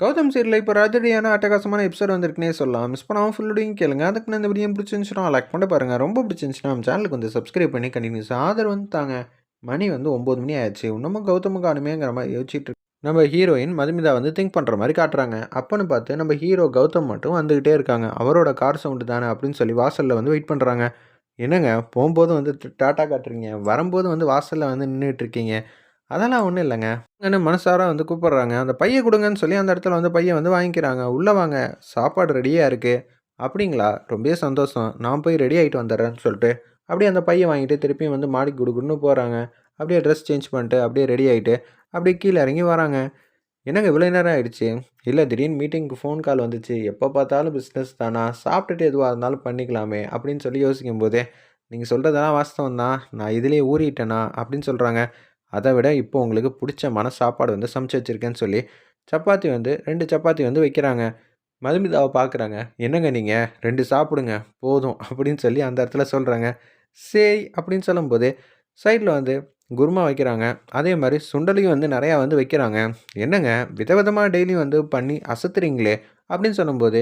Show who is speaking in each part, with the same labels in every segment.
Speaker 1: கௌதம் சீரில் இப்போ ராஜடியான அட்டகாசமான எபிசோட் வந்திருக்குனே சொல்லலாம். மிஸ் பண்ணாமல் ஃபுல்லோடையும் கேளுங்க. அதுக்கு நான் இந்த வீடியோ பிடிச்சிருந்துச்சுன்னா லைக் பண்ண பாருங்கள் ரொம்ப பிடிச்சிருந்துச்சுன்னா நம்ம சேனலுக்கு வந்து சப்ஸ்கிரைப் பண்ணி கண்டினியூஸ் ஆதரவு வந்து தாங்க. மணி வந்து ஒம்பது மணி ஆயிடுச்சு. இன்னமும் கௌதம காணுமேங்கிற மாதிரி யோசிச்சுட்டு நம்ம ஹீரோயின் மதுமிதா வந்து திங்க் பண்ணுற மாதிரி காட்டுறாங்க. அப்போன்னு பார்த்து நம்ம ஹீரோ கௌதம் மட்டும் வந்துக்கிட்டே இருக்காங்க. அவரோட கார் சவுண்டு தானே அப்படின்னு சொல்லி வாசலில் வந்து வெயிட் பண்ணுறாங்க என்னங்க போகும்போது வந்து டாட்டா காட்டுறீங்க. வரும்போது வந்து வாசலில் வந்து நின்றுட்டு இருக்கீங்க. அதெல்லாம் ஒன்றும் இல்லைங்க. என்ன மனசார வந்து கூப்பிட்றாங்க. அந்த பையை கொடுங்கன்னு சொல்லி அந்த இடத்துல வந்து பையன் வந்து வாங்கிக்கிறாங்க. உள்ளே வாங்க. சாப்பாடு ரெடியாக இருக்குது அப்படிங்களா? ரொம்பவே சந்தோஷம். நான் போய் ரெடி ஆகிட்டு வந்துடுறேன்னு சொல்லிட்டு. அப்படியே அந்த பையை வாங்கிட்டு திருப்பியும் வந்து மாடி குடுக்குன்னு போகிறாங்க அப்படியே ட்ரெஸ் சேஞ்ச் பண்ணிட்டு அப்படியே ரெடி ஆகிட்டு அப்படியே கீழே இறங்கி வராங்க. என்னங்க இவ்வளோ நேரம் ஆகிடுச்சு இல்லை திடீர்னு மீட்டிங்க்கு ஃபோன் கால் வந்துச்சு. எப்போ பார்த்தாலும் பிஸ்னஸ் தானா? சாப்பிட்டுட்டு எதுவாக இருந்தாலும் பண்ணிக்கலாமே அப்படின்னு சொல்லி யோசிக்கும் போதே நீங்கள் சொல்கிறதெல்லாம் வாஸ்தவம் தான் நான் இதுலேயே ஊறிட்டேனா? அப்படின்னு சொல்கிறாங்க அதை விட இப்போ உங்களுக்கு பிடிச்ச மன சாப்பாடு வந்து சமைச்சு வச்சுருக்கேன்னு சொல்லி சப்பாத்தி வந்து ரெண்டு சப்பாத்தி வந்து வைக்கிறாங்க. மதுமிதாவை பார்க்குறாங்க என்னங்க நீங்கள் ரெண்டு சாப்பிடுங்க. போதும். அப்படின்னு சொல்லி அந்த இடத்துல சொல்கிறாங்க சரி அப்படின்னு சொல்லும்போது சைடில் வந்து குருமா வைக்கிறாங்க. அதே மாதிரி சுண்டலையும் வந்து நிறையா வந்து வைக்கிறாங்க. என்னங்க? விதவிதமாக டெய்லியும் வந்து பண்ணி அசத்துறீங்களே? அப்படின்னு சொல்லும்போது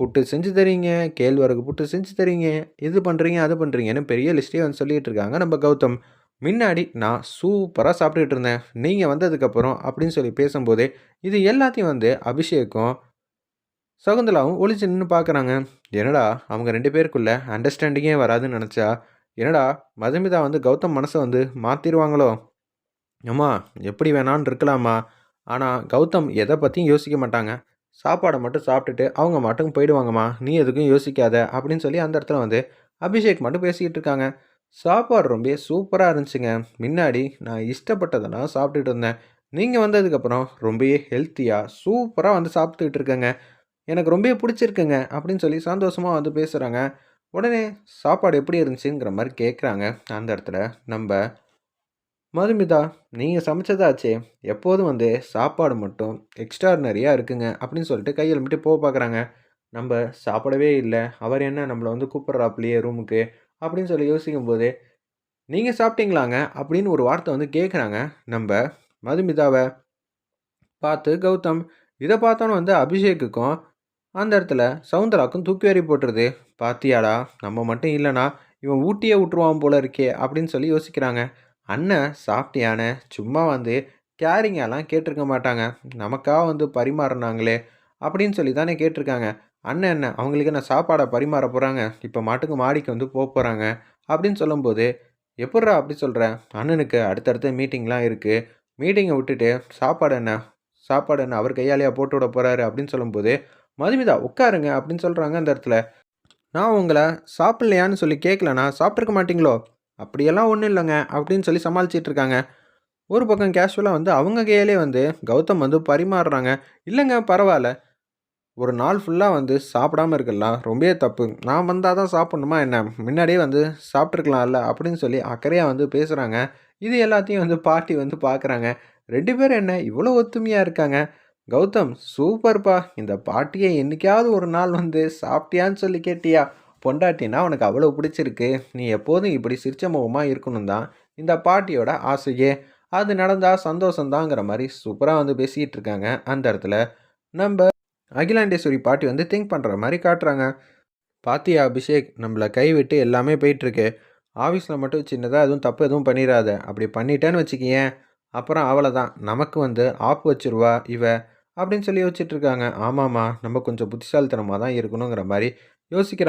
Speaker 1: புட்டு செஞ்சு தரீங்க. கேழ்வரகு புட்டு செஞ்சு தரீங்க. இது பண்ணுறீங்க அது பண்ணுறீங்கன்னு பெரிய லிஸ்ட்டே வந்து சொல்லிகிட்டு இருக்காங்க நம்ம கௌதம். முன்னாடி நான் சூப்பராக சாப்பிட்டுக்கிட்டு இருந்தேன். நீங்கள் வந்ததுக்கப்புறம் அப்படின்னு சொல்லி பேசும்போதே இது எல்லாத்தையும் வந்து அபிஷேக்கும் சகுந்தலாவும் ஒளிச்சு நின்று பார்க்குறாங்க என்னடா அவங்க ரெண்டு பேருக்குள்ள அண்டர்ஸ்டாண்டிங்கே வராதுன்னு நினச்சா என்னடா மதுமிதா வந்து கௌதம் மனசை வந்து மாற்றிடுவாங்களோ அம்மா எப்படி வேணான்னு இருக்கலாமா ஆனால் கௌதம் எதை பற்றியும் யோசிக்க மாட்டாங்க. சாப்பாடை மட்டும் சாப்பிட்டுட்டு அவங்க மட்டும் போயிடுவாங்கம்மா. நீ எதுக்கும் யோசிக்காத அப்படின்னு சொல்லி அந்த இடத்துல வந்து அபிஷேக் மட்டும் பேசிக்கிட்டு இருக்காங்க. சாப்பாடு ரொம்ப சூப்பராக இருந்துச்சுங்க. முன்னாடி நான் இஷ்டப்பட்டதெல்லாம் சாப்பிட்டுட்டு இருந்தேன். நீங்கள் வந்ததுக்கப்புறம் ரொம்பவே ஹெல்த்தியாக சூப்பராக வந்து சாப்பிட்டுக்கிட்டு இருக்கேங்க. எனக்கு ரொம்பவே பிடிச்சிருக்குங்க அப்படின்னு சொல்லி சந்தோஷமாக வந்து பேசுகிறாங்க உடனே சாப்பாடு எப்படி இருந்துச்சுங்கிற மாதிரி கேட்குறாங்க அந்த இடத்துல நம்ம மதுமிதா நீங்கள் சமைச்சதாச்சே எப்போதும் வந்து சாப்பாடு மட்டும் எக்ஸ்ட்ராடினரியாக இருக்குங்க அப்படின்னு சொல்லிட்டு கையில் மட்டும் போக பார்க்குறாங்க நம்ம சாப்பிடவே இல்லை. அவர் என்ன நம்மளை வந்து கூப்பிட்றாப்புலையே ரூமுக்கு அப்படின்னு சொல்லி யோசிக்கும் போது நீங்கள் சாப்பிட்டீங்களாங்க? அப்படின்னு ஒரு வார்த்தை வந்து கேட்குறாங்க நம்ம மதுமிதாவை பார்த்து கௌதம் இதை பார்த்தோன்னு வந்து அபிஷேக்குக்கும் அந்த இடத்துல சவுந்தராக்கும் தூக்கி வரி போட்டுருது. பாத்தியாடா நம்ம மட்டும் இல்லைனா இவன் ஊட்டியே விட்டுருவான் போல இருக்கே அப்படின்னு சொல்லி யோசிக்கிறாங்க. அண்ணன் சாப்பிட்டியானே சும்மா வந்து கேரிங்கெல்லாம் கேட்டிருக்க மாட்டாங்க. நமக்காக வந்து பரிமாறினாங்களே அப்படின்னு சொல்லி தானே கேட்டிருக்காங்க. அண்ணன் என்ன அவங்களுக்கு என்ன சாப்பாடை பரிமாற போகிறாங்க இப்போ மாட்டுக்கு மாடிக்கு வந்து போக போகிறாங்க அப்படின்னு சொல்லும்போது எப்பட்றா அப்படி சொல்கிறேன் அண்ணனுக்கு அடுத்தடுத்த மீட்டிங்லாம் இருக்குது மீட்டிங்கை விட்டுட்டு சாப்பாடு என்ன? சாப்பாடு என்ன அவர் கையாலேயே போட்டு விட போகிறாரு அப்படின்னு சொல்லும்போது மதுமிதா உட்காருங்க. அப்படின்னு சொல்கிறாங்க அந்த இடத்துல. நான் உங்களை சாப்பிட்லையான்னு சொல்லி கேட்கலண்ணா சாப்பிட்ருக்க மாட்டிங்களோ? அப்படியெல்லாம் ஒன்றும் இல்லைங்க. அப்படின்னு சொல்லி சமாளிச்சிட்டு இருக்காங்க. ஒரு பக்கம் கேஷுவலாக வந்து அவங்க கையிலே வந்து கௌதம் வந்து பரிமாறுறாங்க. இல்லைங்க பரவாயில்ல. ஒரு நாள் ஃபுல்லாக வந்து சாப்பிடாம இருக்கலாம். ரொம்பவே தப்பு. நான் வந்தால் தான் சாப்பிட்ணுமா என்ன? முன்னாடியே வந்து சாப்பிட்ருக்கலாம்ல அப்படின்னு சொல்லி அக்கறையாக வந்து பேசுகிறாங்க இது எல்லாத்தையும் வந்து பாட்டி வந்து பார்க்குறாங்க ரெண்டு பேரும் என்ன? இவ்வளோ ஒத்துமையாக இருக்காங்க. கௌதம் சூப்பர்ப்பா. இந்த பாட்டியை என்றைக்காவது ஒரு நாள் வந்து சாப்பிட்டியான்னு சொல்லி கேட்டியா? பொண்டாட்டினா உனக்கு அவ்வளோ பிடிச்சிருக்கு. நீ எப்போதும் இப்படி சிரிச்ச முகமாக இருக்கணும் தான். இந்த பாட்டியோட ஆசையே. அது நடந்தால் சந்தோஷந்தாங்கிற மாதிரி சூப்பராக வந்து பேசிகிட்டு இருக்காங்க அந்த இடத்துல. நம்ம அகிலாண்டேஸ்வரி பாட்டி வந்து திங்க் பண்ணுற மாதிரி காட்டுறாங்க. பாத்தியா அபிஷேக் நம்மளை கைவிட்டு எல்லாமே போயிட்டுருக்கு. ஆஃபீஸில் மட்டும் சின்னதாக எதுவும் தப்பு எதுவும் பண்ணிடாத அப்படி பண்ணிட்டேன்னு வச்சுக்கியேன் அப்புறம் அவளை தான் நமக்கு வந்து ஆப் வச்சிருவா இவ அப்படின்னு சொல்லி யோசிச்சுட்ருக்காங்க ஆமாம்மா நம்ம கொஞ்சம் புத்திசாலித்தனமாக தான் இருக்கணுங்கிற மாதிரி யோசிக்கிறாங்க.